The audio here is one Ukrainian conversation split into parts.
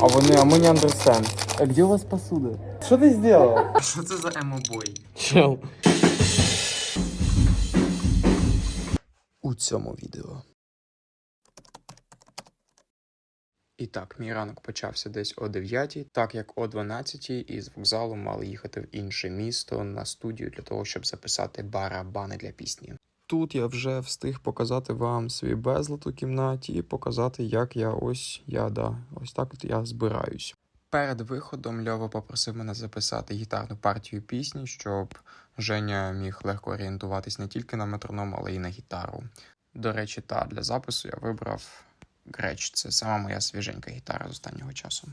А вони, а ми не understand. А где у вас посуда? Що ти зробив? Що це за емобой? Чел. у цьому відео. І так, мій ранок почався десь о 9, так як о 12 із вокзалу мали їхати в інше місто на студію для того, щоб записати барабани для пісні. Тут я вже встиг показати вам свій безлад у кімнаті і показати, як я ось я да, ось так от я збираюсь. Перед виходом Льова попросив мене записати гітарну партію пісні, щоб Женя міг легко орієнтуватись не тільки на метроном, але й на гітару. До речі, та для запису я вибрав Греч. Це сама моя свіженька гітара з останнього часу.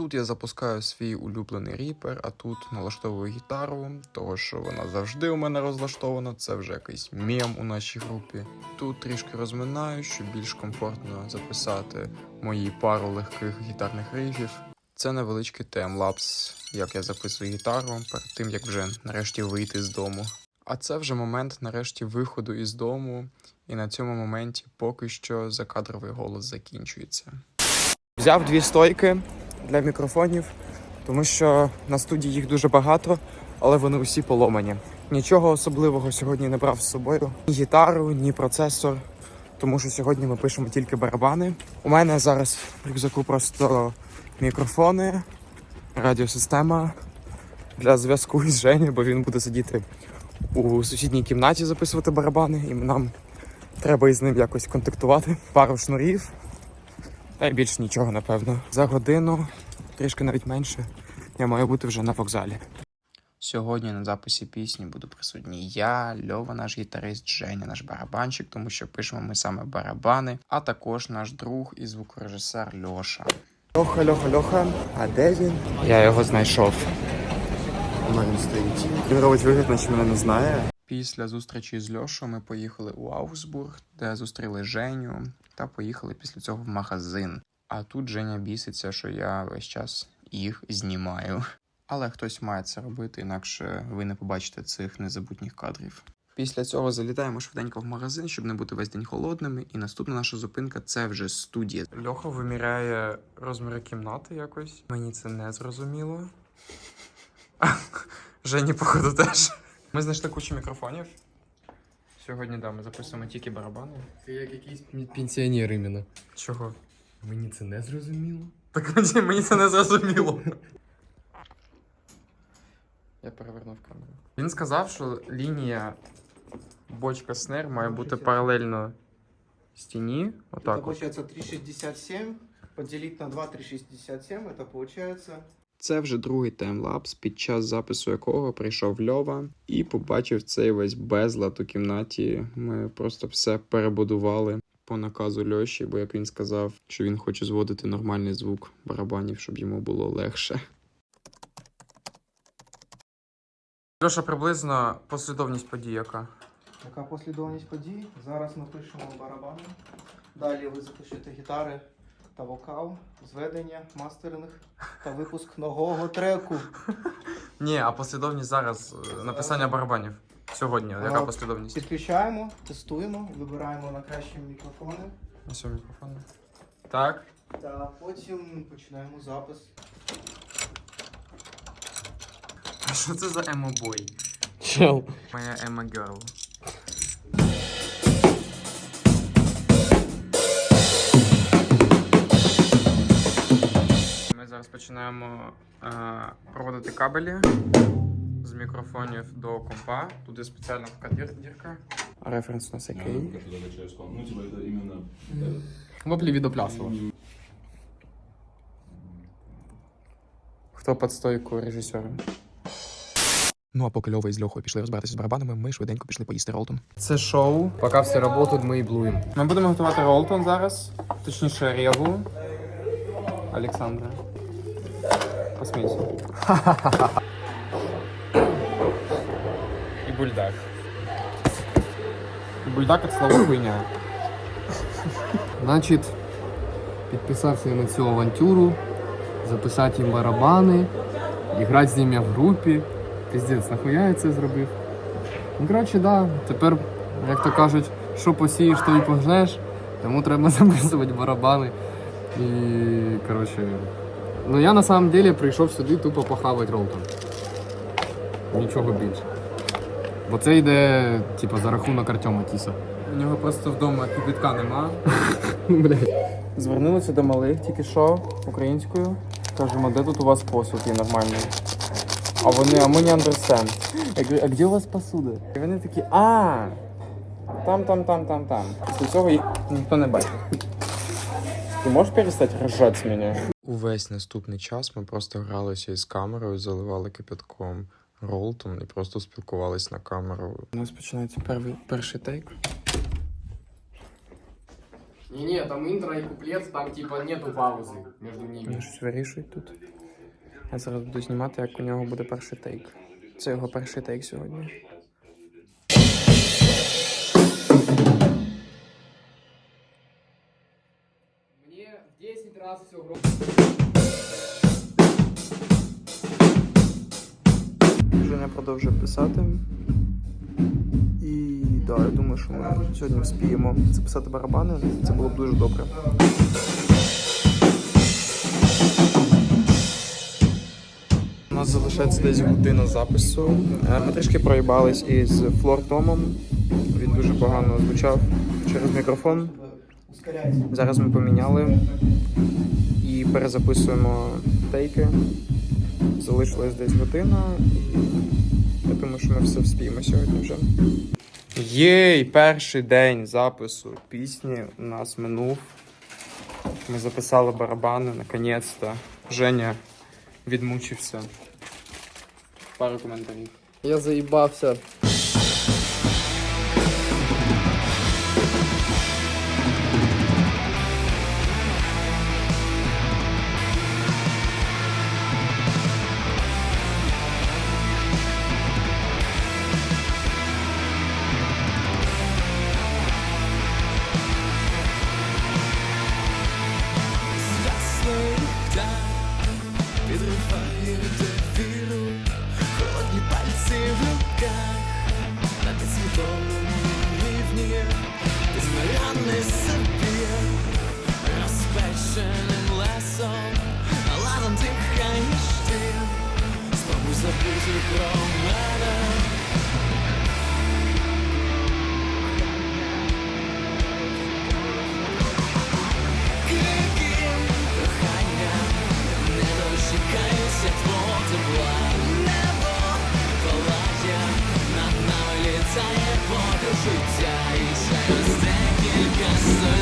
Тут я запускаю свій улюблений ріпер, а тут налаштовую гітару, того що вона завжди у мене розлаштована. Це вже якийсь мем у нашій групі. Тут трішки розминаю, щоб більш комфортно записати мої пару легких гітарних рифів. Це невеличкий таймлапс, як я записую гітару перед тим, як вже нарешті вийти з дому. А це вже момент нарешті виходу із дому, і на цьому моменті поки що закадровий голос закінчується. Взяв дві стойки для мікрофонів, тому що на студії їх дуже багато, але вони усі поломані. Нічого особливого сьогодні не брав з собою: ні гітару, ні процесор. Тому що сьогодні ми пишемо тільки барабани. У мене зараз в рюкзаку просто мікрофони, радіосистема для зв'язку із Женєю, бо він буде сидіти у сусідній кімнаті записувати барабани, і нам треба із ним якось контактувати. Пару шнурів, та й більше нічого, напевно. За годину, трішки навіть менше, я маю бути вже на вокзалі. Сьогодні на записі пісні буду присутній я, Льова, наш гітарист, Женя, наш барабанщик, тому що пишемо ми саме барабани, а також наш друг і звукорежисер Льоша. Льоха, Льоха, Льоха, а де він? Я його знайшов. Стоїть. Він робить вигляд, наче мене не знає. Після зустрічі з Льошою ми поїхали у Аусбург, де зустріли Женю, та поїхали після цього в магазин. А тут Женя біситься, що я весь час їх знімаю. Але хтось має це робити, інакше ви не побачите цих незабутніх кадрів. Після цього залітаємо швиденько в магазин, щоб не бути весь день холодними. І наступна наша зупинка це вже студія. Льоха виміряє розміри кімнати якось. Мені це не зрозуміло. Жені, походу, теж. Ми знайшли кучу мікрофонів. Сьогодні да, ми записуємо тільки барабани. Ти як якийсь пенсіонер іменно. Чого? Мені це не зрозуміло. Так мені, це не зрозуміло. Я перевернув камеру. Він сказав, що лінія бочка снер має бути паралельно стіні. Отак. от. получается 3,67 поделить на 2, 3,67, это получается... Це вже другий таймлапс, під час запису якого прийшов Льова і побачив цей весь безлад у кімнаті. Ми просто все перебудували по наказу Льоші, бо як він сказав, що він хоче зводити нормальний звук барабанів, щоб йому було легше. Льоша, приблизно послідовність подій яка? Така послідовність подій. Зараз ми пишемо барабани. Далі ви запишете гітари та вокал, зведення, мастеринг та випуск нового треку. Ні, а послідовність зараз е, написання барабанів. Сьогодні, яка А, послідовність? Підключаємо, тестуємо, вибираємо на кращі мікрофони. На цьому мікрофоні. Так. Та потім починаємо запис. А що це за емо-бой? Чел. Моя емо герл. Зараз починаємо е, проводити кабелі з мікрофонів до компа. Тут є спеціальна така дірка. Референс у нас який? Ну, это именно... Воплі від Оплясова. Хто під стойку режисера? Ну а поки Льова із Льохою пішли розбиратися з барабанами, ми швиденько пішли поїсти ролтон. Це шоу. Поки всі працюють, ми і блуємо. Ми будемо готувати ролтон зараз, точніше реву. Олександра. Посмійся. І бульдак. І бульдак це слово хуйня. Значить, підписався на цю авантюру, записати їм барабани, грати з ними в групі. Піздець, нахуя я це зробив? Ну, коротше, да, тепер, як то кажуть, що посієш, то і пожнеш, тому треба записувати барабани. І, коротше, Ну я на самом деле прийшов сюди тупо похавати ролтон. Нічого більше. Бо це йде, типу, за рахунок Артема Тіса. У нього просто вдома кипятка нема. Блядь. Звернулися до малих тільки що українською. Кажемо, де тут у вас посуд є нормальний? А вони, а ми не understand. Я кажу, а де у вас посуда? І вони такі, а там, там, там, там, там. Після цього їх ніхто не бачить. Ти можеш перестати ржати з мене? Увесь наступний час ми просто гралися із камерою, заливали кипятком Ролтон і просто спілкувались на камеру. У нас починається перший, перший тейк. Не-не, там інтро і куплет, там типа нету паузи між Вони ними. щось вирішують тут. Я зараз буду знімати, як у нього буде перший тейк. Це його перший тейк сьогодні. В 10 разів все громко. Женя продовжує писати. І да, я думаю, що ми сьогодні вспіємо записати барабани. Це було б дуже добре. У нас залишається десь година запису. Е, Ми трішки проїбались із флор-томом. Він дуже погано звучав через мікрофон. Зараз ми поміняли і перезаписуємо тейки. Залишилась десь година. І я думаю, що ми все вспіємо сьогодні вже. Єй, перший день запису пісні у нас минув. Ми записали барабани наконець-то. Женя відмучився. Пару коментарів. Я заїбався. сапір, розпеченим лесом, ладом дихаєш ти, Спробуй забути про мене. Крики, прохання, не дочекаюся твого тепла. Небо над нами літає подушиця і через Yes, sir.